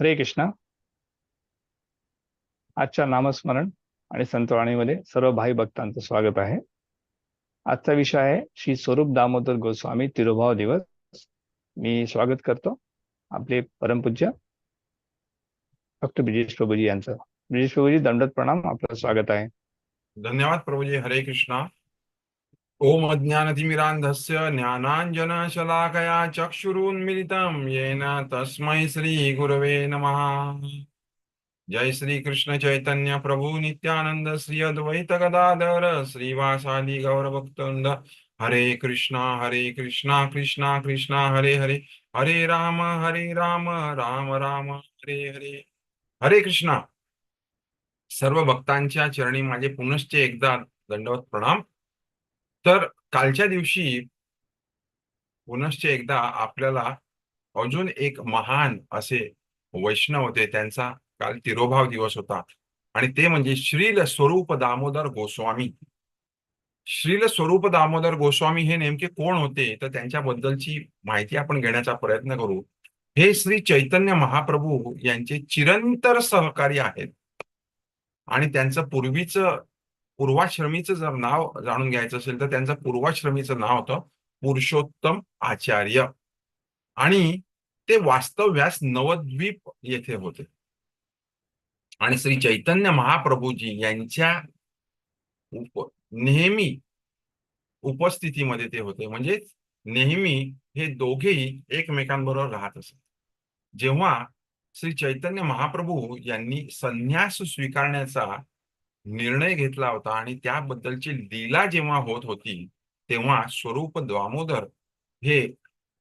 हरे कृष्णा. आजच्या नामस्मरण आणि संतवाणीमध्ये सर्व भाई भक्तांचं स्वागत आहे. आजचा विषय आहे श्री स्वरूप दामोदर गोस्वामी तिरुभाव दिवस. मी स्वागत करतो आपले परमपूज्य डॉक्टर ब्रिजेश प्रभूजी यांचं. ब्रिजेश प्रभूजी दंडत प्रणाम आपलं स्वागत आहे. धन्यवाद प्रभूजी हरे कृष्णा. ओम अज्ञानतिमिरान्धस्य ज्ञानाञ्जनशलाकया चक्षुरुन्मिलितं येन तस्मै श्रीगुरवे नमः। जय श्री कृष्ण चैतन्य प्रभु नित्यानंद श्री अद्वैत गदाधर श्रीवासादि गौरभक्तवृंद हरे कृष्णा हरे कृष्णा कृष्णा कृष्णा हरे हरे। हरे राम हरे राम राम राम हरे हरे। हरे कृष्णा। सर्व भक्तांच्या चरणी माझे पुनश्च एकदा दंडवत प्रणाम। तर कालच्या दिवशी पुनश्च एकदा आपल्याला अजून एक महान असे वैष्णव होते त्यांचा काल तिरोभाव दिवस होता. आणि ते म्हणजे श्रील स्वरूप दामोदर गोस्वामी. श्रील स्वरूप दामोदर गोस्वामी हे नेमके कोण होते? तर त्यांच्याबद्दलची माहिती आपण घेण्याचा प्रयत्न करू. हे श्री चैतन्य महाप्रभू यांचे चिरंतर सहकारी आहेत. आणि त्यांचं पूर्वीचं पूर्वाश्रमीचं जर नाव जाणून घ्यायचं असेल तर त्यांचं पूर्वाश्रमीचं नाव होतं पुरुषोत्तम आचार्य. आणि ते वास्तव्यास नवद्वीप येथे होते. आणि श्री चैतन्य महाप्रभूजी यांच्या उप नेहमी उपस्थितीमध्ये ते होते. म्हणजे नेहमी हे दोघेही एकमेकांबरोबर राहत असत. जेव्हा श्री चैतन्य महाप्रभू यांनी संन्यास स्वीकारण्याचा निर्णय घेतला होता आणि त्याबद्दलची लीला जेव्हा होत होती तेव्हा स्वरूप दामोदर हे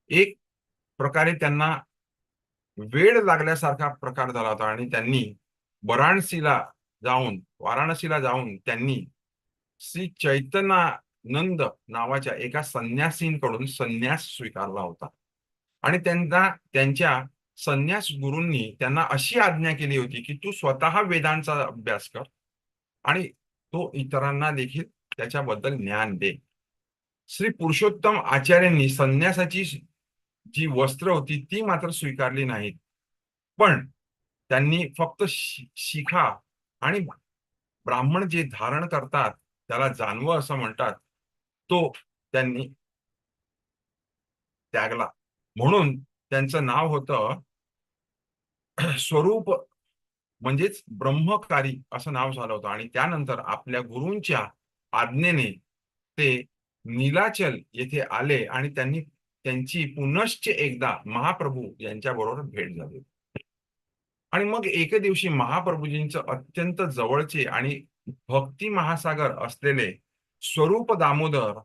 एक प्रकारे त्यांना वेळ लागल्यासारखा प्रकार झाला होता आणि त्यांनी वाराणसीला जाऊन वाराणसीला जाऊन त्यांनी श्री चैतन्यानंद नावाच्या एका संन्यासींकडून संन्यास स्वीकारला होता. आणि त्यांना त्यांच्या संन्यास गुरूंनी त्यांना अशी आज्ञा केली होती की तू स्वतः वेदांचा अभ्यास कर आणि तो इतरांना देखील त्याच्याबद्दल ज्ञान दे. श्री पुरुषोत्तम आचार्यांनी संन्यासाची जी वस्त्र होती ती मात्र स्वीकारली नाहीत. पण त्यांनी फक्त शिखा आणि ब्राह्मण जे धारण करतात त्याला जानव असं म्हणतात तो त्यांनी त्यागला. म्हणून त्यांचं नाव होतं स्वरूप म्हणजेच ब्रह्मकारी असं नाव झालं होतं. आणि त्यानंतर आपल्या गुरूंच्या आज्ञेने ते नीलाचल येथे आले आणि त्यांनी त्यांची पुनश्च एकदा महाप्रभू यांच्या बरोबर भेट झाली. आणि मग एके दिवशी महाप्रभूजींचं अत्यंत जवळचे आणि भक्ती महासागर असलेले स्वरूप दामोदर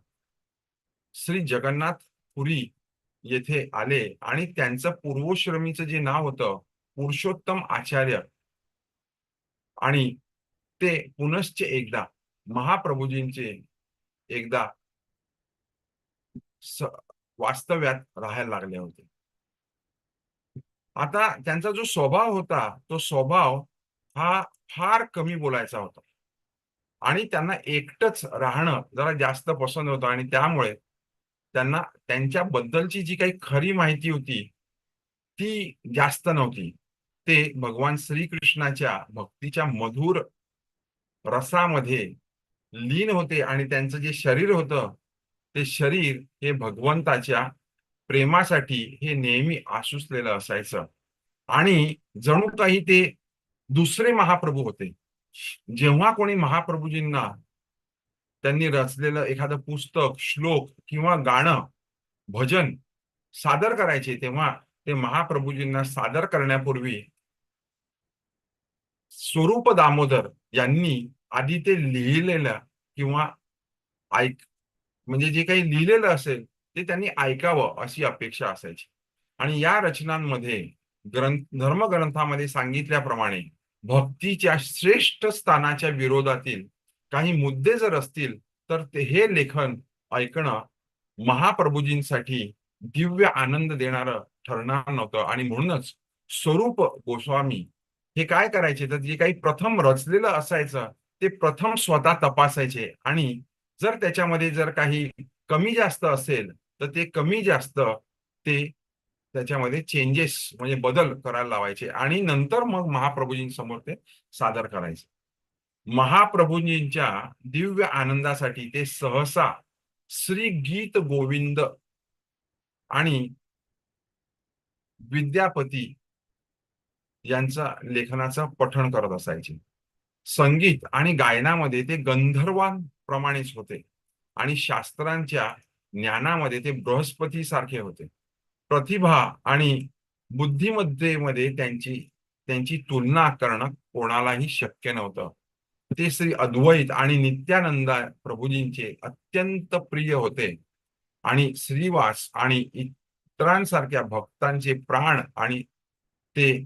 श्री जगन्नाथ पुरी येथे आले. आणि त्यांचं पूर्वश्रमीचं जे नाव होतं पुरुषोत्तम आचार्य आणि ते पुनश्च एकदा महाप्रभूजींचे एकदा वास्तव्यात राहायला लागले होते. आता त्यांचा जो स्वभाव होता तो स्वभाव हा फार कमी बोलायचा होता. आणि त्यांना एकटच राहणं जरा जास्त पसंत होतं आणि त्यामुळे त्यांना त्यांच्या बद्दलची जी काही खरी माहिती होती ती जास्त नव्हती. ते भगवान श्रीकृष्णाच्या भक्तीच्या मधुर रसामध्ये लीन होते आणि त्यांचं जे शरीर होतं ते शरीर हे भगवंताच्या प्रेमासाठी हे नेहमी आसुसलेलं असायचं. आणि जणू काही ते दुसरे महाप्रभू होते. जेव्हा कोणी महाप्रभूजींना त्यांनी रचलेलं एखादं पुस्तक श्लोक किंवा गाणं भजन सादर करायचे तेव्हा ते महाप्रभूजींना सादर करण्यापूर्वी स्वरूप दामोदर यांनी आधी ते लिहिलेलं किंवा ऐक म्हणजे जे काही लिहिलेलं असेल ते त्यांनी ऐकावं अशी अपेक्षा असायची. आणि या रचनांमध्ये ग्रंथ धर्मग्रंथामध्ये सांगितल्याप्रमाणे भक्तीच्या श्रेष्ठ स्थानाच्या विरोधातील काही मुद्दे जर असतील तर ते हे लेखन ऐकणं महाप्रभूजींसाठी दिव्य आनंद देणारं ठरणार नव्हतं. आणि म्हणूनच स्वरूप गोस्वामी हे काय करायचे? तर जे काही प्रथम रचलेलं असायचं ते प्रथम स्वतः तपासायचे. आणि जर त्याच्यामध्ये जर काही कमी जास्त असेल तर ते कमी जास्त ते त्याच्यामध्ये चेंजेस म्हणजे बदल करायला लावायचे. आणि नंतर मग महाप्रभूजींसमोर ते सादर करायचे. महाप्रभूजींच्या दिव्य आनंदासाठी ते सहसा श्री गीत गोविंद आणि विद्यापती यांचा लेखनाचं पठण करत असायचे. संगीत आणि गायनामध्ये ते गंधर्वांप्रमाणेच होते आणि शास्त्रांच्या ज्ञानामध्ये ते बृहस्पती सारखे होते. प्रतिभा आणि बुद्धिमत्तेमध्ये त्यांची त्यांची तुलना करणं कोणालाही शक्य नव्हतं. ते श्री अद्वैत आणि नित्यानंदा प्रभूजींचे अत्यंत प्रिय होते आणि श्रीवास आणि इतरांसारख्या भक्तांचे प्राण आणि ते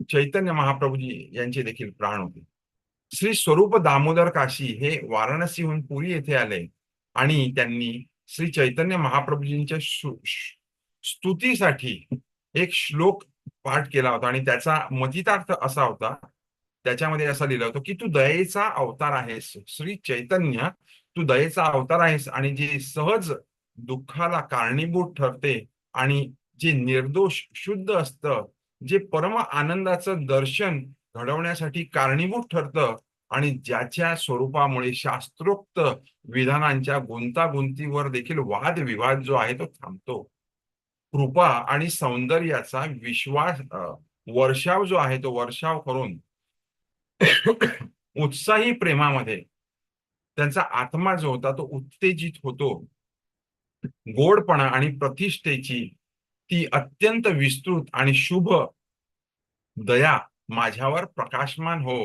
चैतन्य महाप्रभूजी यांचे देखील प्राण होते. श्री स्वरूप दामोदर काशी हे वाराणसीहून पुरी येथे आले आणि त्यांनी श्री चैतन्य महाप्रभूजींच्या स्तुतीसाठी एक श्लोक पाठ केला होता आणि त्याचा मतितार्थ असा होता त्याच्यामध्ये असा लिहिलं होतं की तू दयेचा अवतार आहेस श्री चैतन्य तू दयेचा अवतार आहेस आणि जे सहज दुःखाला कारणीभूत ठरते आणि जे निर्दोष शुद्ध असतं जे परम आनंदाचं दर्शन घडवण्यासाठी कारणीभूत ठरतं आणि ज्याच्या स्वरूपामुळे शास्त्रोक्त विधानांच्या गुंतागुंतीवर देखील वादविवाद जो आहे तो थांबतो. कृपा आणि सौंदर्याचा विश्वास वर्षाव जो आहे तो वर्षाव करून उत्साही प्रेमामध्ये त्यांचा आत्मा जो होता तो उत्तेजित होतो. गोडपणा आणि प्रतिष्ठेची ती अत्यंत विस्तृत आणि शुभ दया माझ्यावर प्रकाशमान हो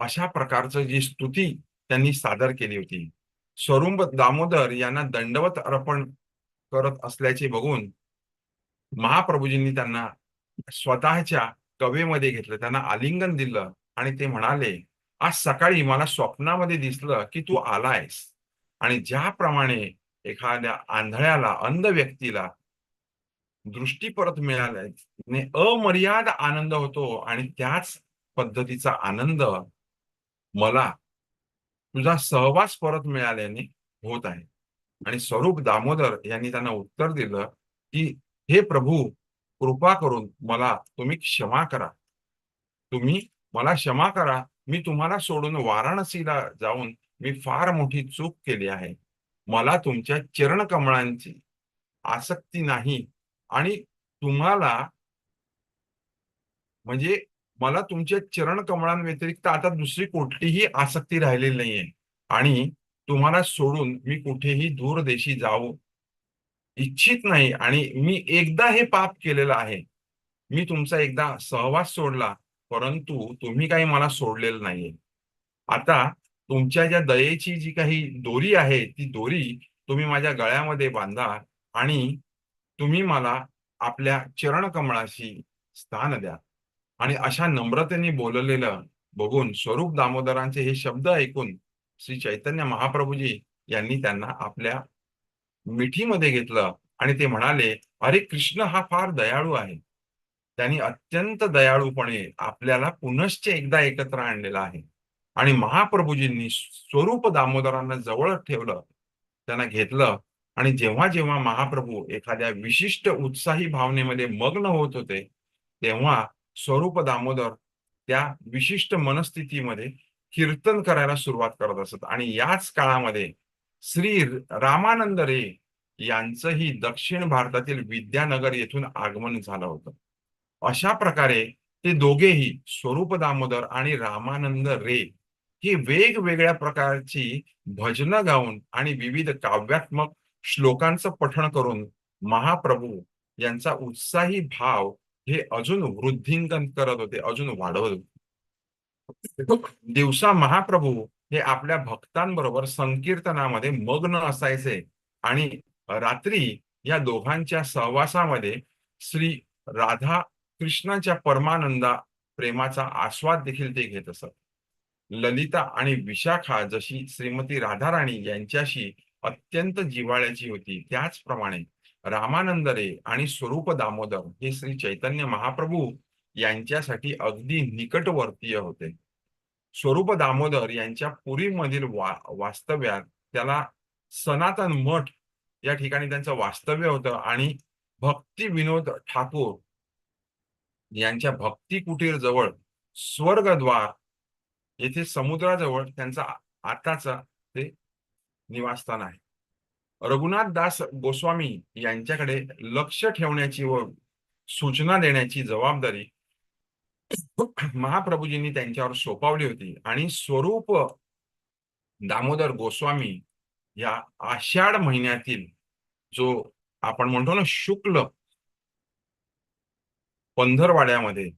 अशा प्रकारचं जी स्तुती त्यांनी सादर केली होती. स्वरूप दामोदर यांना दंडवत अर्पण करत असल्याचे बघून महाप्रभूजींनी त्यांना स्वतःच्या कवेमध्ये घेतलं त्यांना आलिंगन दिलं आणि ते म्हणाले आज सकाळी मला स्वप्नामध्ये दिसलं की तू आलायस आणि ज्याप्रमाणे एखाद्या आंधळ्याला अंध व्यक्तीला दृष्टी परत मिळाल्याने अमर्याद आनंद होतो. आणि त्याच पद्धतीचा आनंद मला तुझा सहवास परत मिळाल्याने होत आहे. आणि स्वरूप दामोदर यांनी त्यांना उत्तर दिलं की हे प्रभू कृपा करून मला तुम्ही क्षमा करा. तुम्ही मला क्षमा करा. मी तुम्हाला सोडून वाराणसीला जाऊन मी फार मोठी चूक केली आहे. मला तुमच्या चरण कमळांची आसक्ती नाही. आणि तुम्हाला म्हणजे मला तुमच्या चरण कमळांव्यतिरिक्त आता दुसरी कुठलीही आसक्ती राहिलेली नाहीये. आणि तुम्हाला सोडून मी कुठेही दूरदेशी जाऊ इच्छित नाही आणि मी एकदा हे पाप केलेलं आहे. मी तुमचा एकदा सहवास सोडला परंतु तुम्ही काही मला सोडलेलं नाहीये. आता तुमच्या ज्या दयेची जी काही दोरी आहे ती दोरी तुम्ही माझ्या गळ्यामध्ये बांधा आणि तुम्ही मला आपल्या चरणकमळाशी स्थान द्या. आणि अशा नम्रतेने बोललेलं बघून स्वरूप दामोदरांचे हे शब्द ऐकून श्री चैतन्य महाप्रभूजी यांनी त्यांना आपल्या मिठीमध्ये घेतलं आणि ते म्हणाले अरे कृष्ण हा फार दयाळू आहे. त्यांनी अत्यंत दयाळूपणे आपल्याला पुनश्च एकदा एकत्र आणलेला आहे. आणि महाप्रभूजींनी स्वरूप दामोदरांना जवळ ठेवलं. त्यांना घेतलं आणि जेव्हा जेव्हा महाप्रभू एखाद्या विशिष्ट उत्साही भावनेमध्ये मग्न होत होते तेव्हा स्वरूप दामोदर त्या विशिष्ट मनस्थितीमध्ये कीर्तन करायला सुरुवात करत असत. आणि याच काळामध्ये श्री रामानंद रे यांचंही दक्षिण भारतातील विद्यानगर येथून आगमन झालं होतं. अशा प्रकारे ते दोघेही स्वरूप दामोदर आणि रामानंद रे ही वेगवेगळ्या प्रकारची भजनं गाऊन आणि विविध काव्यात्मक श्लोकांचं पठण करून महाप्रभू यांचा उत्साही भाव हे अजून वृद्धिंगन करत होते अजून वाढवत होते. दिवसा महाप्रभू हे आपल्या भक्तांबरोबर संकीर्तनामध्ये मग्न असायचे आणि रात्री या दोघांच्या सहवासामध्ये श्री राधा कृष्णाच्या परमानंदा प्रेमाचा आस्वाद देखील ते घेत असत. ललिता आणि विशाखा जशी श्रीमती राधाराणी यांच्याशी अत्यंत जिव्हाळ्याची होती. त्याचप्रमाणे रामानंद रे आणि स्वरूप दामोदर हे श्री चैतन्य महाप्रभू यांच्यासाठी अगदी निकटवर्तीय होते. स्वरूप दामोदर यांच्या पुरीमधील वा वास्तव्यात त्याला सनातन मठ या ठिकाणी त्यांचं वास्तव्य होतं आणि भक्ती विनोद ठाकूर यांच्या भक्ती कुटीर जवळ स्वर्गद्वार येथे समुद्राजवळ त्यांचा आताचा निवासस्थान आहे. रघुनाथ दास गोस्वामी यांच्याकडे लक्ष ठेवण्याची व सूचना देण्याची जबाबदारी महाप्रभूजींनी त्यांच्यावर सोपावली होती. आणि स्वरूप दामोदर गोस्वामी या आषाढ महिन्यातील जो आपण म्हणतो ना शुक्ल पंधरवाड्यामध्ये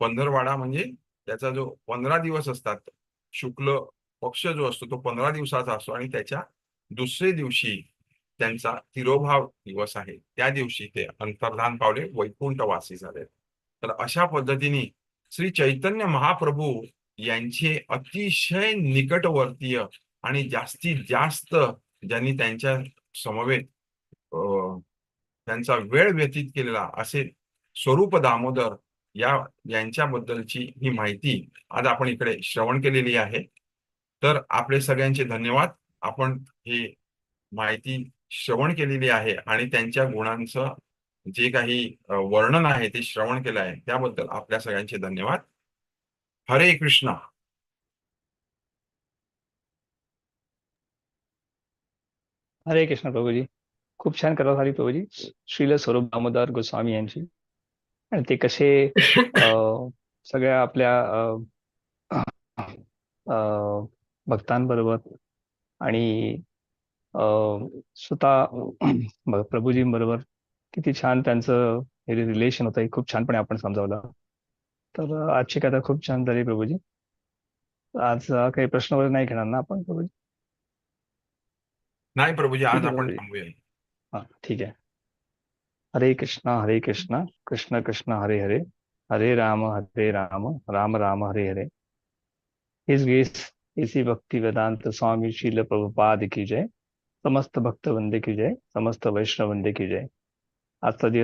पंधरवाडा म्हणजे त्याचा जो पंधरा दिवस असतात शुक्ल पक्ष जो असतो तो पंधरा दिवसाचा असतो आणि त्याच्या दुसरे दिवशी त्यांचा तिरोभाव दिवस आहे. त्या दिवशी ते अंतर्धान पावले वैकुंठवासी झाले. तर अशा पद्धतीने श्री चैतन्य महाप्रभू यांचे अतिशय निकटवर्तीय आणि जास्तीत जास्त ज्यांनी त्यांच्या समवेत अं, त्यांचा वेळ व्यतीत केलेला असे स्वरूप दामोदर या यांच्याबद्दलची ही माहिती आज आपण इकडे श्रवण केलेली आहे. तर आपले सगळ्यांचे धन्यवाद. आपण हे माहिती श्रवण केलेली आहे आणि त्यांच्या गुणांचं जे काही वर्णन आहे ते श्रवण केलं आहे त्याबद्दल आपल्या सगळ्यांचे धन्यवाद. हरे कृष्णा. हरे कृष्ण प्रभूजी. खूप छान कथा झाली प्रभूजी. श्रील स्वरूप दामोदर गोस्वामी यांची. आणि ते कसे सगळ्या आपल्या भक्तांबरोबर. आणि स्वतः प्रभूजींबरोबर किती छान त्यांचं हे रिलेशन होतं हे खूप छानपणे आपण समजावलं. तर आजची कथा खूप छान झाली प्रभूजी. आज काही प्रश्न वगैरे नाही घेणार ना आपण प्रभूजी? नाही प्रभूजी आज आपण हा ठीक आहे. हरे कृष्णा हरे कृष्णा कृष्ण कृष्ण हरे हरे. हरे राम हरे राम राम राम हरे हरे. इस गीत इसी भक्ति वेदांत स्वामी शील प्रभुपाद की जय। समस्त भक्त वंदे की जय समस्त वैष्णव वंदे की जय। आजचा दिवस